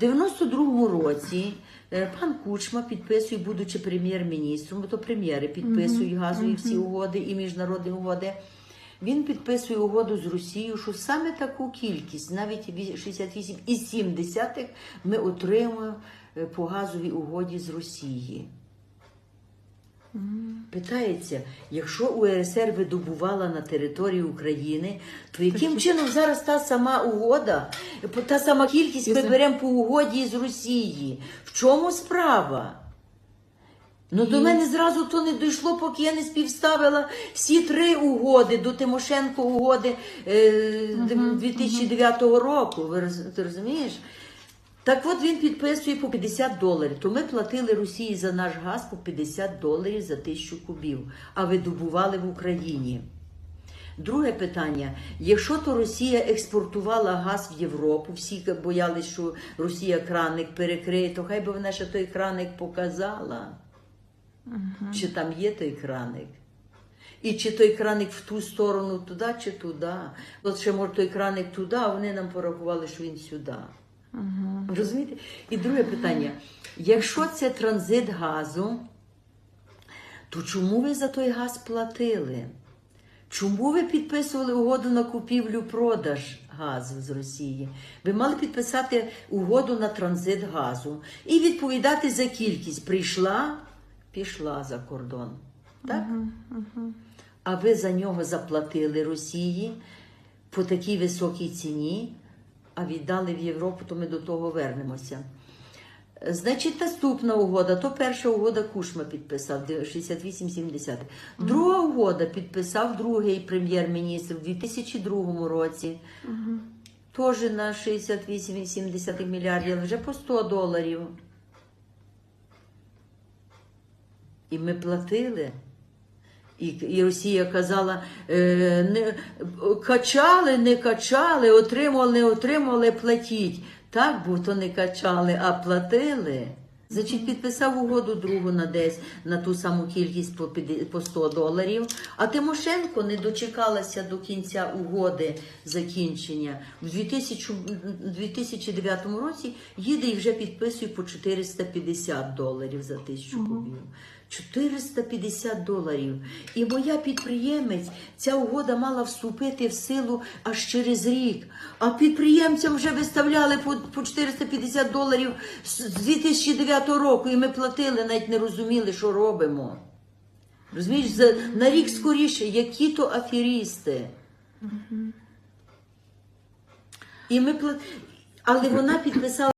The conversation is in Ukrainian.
В 92-му році е, пан Кучма підписує, будучи прем'єр-міністром, то прем'єри підписують газові всі угоди і міжнародні угоди. Він підписує угоду з Росією, що саме таку кількість, навіть ві- 68,7 ми отримуємо е, по газовій угоді з Росії. Питається, якщо УРСР видобувала на території України, то яким чином зараз та сама угода, та сама кількість ми беремо по угоді з Росії? В чому справа? Ну до мене зразу то не дійшло, поки я не співставила всі три угоди до Тимошенко угоди е, 2009 року. Ви розумієш? Так от він підписує по 50 доларів. То ми платили Росії за наш газ по 50 доларів за тисячу кубів, а видобували в Україні. Друге питання: якщо то Росія експортувала газ в Європу, всі боялись, що Росія краник перекриє, то хай би вона ще той краник показала. Чи там є той краник? І чи той краник в ту сторону туди, чи туди. От ще може той краник туди, а вони нам порахували, що він сюди. Розумієте? І друге питання: якщо це транзит газу, то чому ви за той газ платили? Чому ви підписували угоду на купівлю-продаж газу з Росії? Ви мали підписати угоду на транзит газу і відповідати за кількість. Прийшла, пішла за кордон. Так? А ви за нього заплатили Росії по такій високій ціні, а віддали в Європу, то ми до того вернемося. Значить, наступна угода, то перша угода Кушма підписав 68-70. Друга угода підписав другий прем'єр-міністр у 2002 році. Теж на 68,7 мільярдів, але вже по 100 доларів. І ми платили. І, і Росія казала, е, не, качали, не качали, отримували, не отримували, платіть. Так, бо то не качали, а платили. Значить, підписав угоду другу на десь на ту саму кількість по, 100 доларів. А Тимошенко не дочекалася до кінця угоди закінчення. В 2000, 2009 році їде і вже підписує по 450 доларів за тисячу кубів. 450 доларів. І моя підприємець, ця угода мала вступити в силу аж через рік. А підприємцям вже виставляли по, по 450 доларів з з 2009 року, і ми платили, навіть не розуміли, що робимо. Розумієш, на рік скоріше, які то аферісти. І ми пла- Але вона підписала.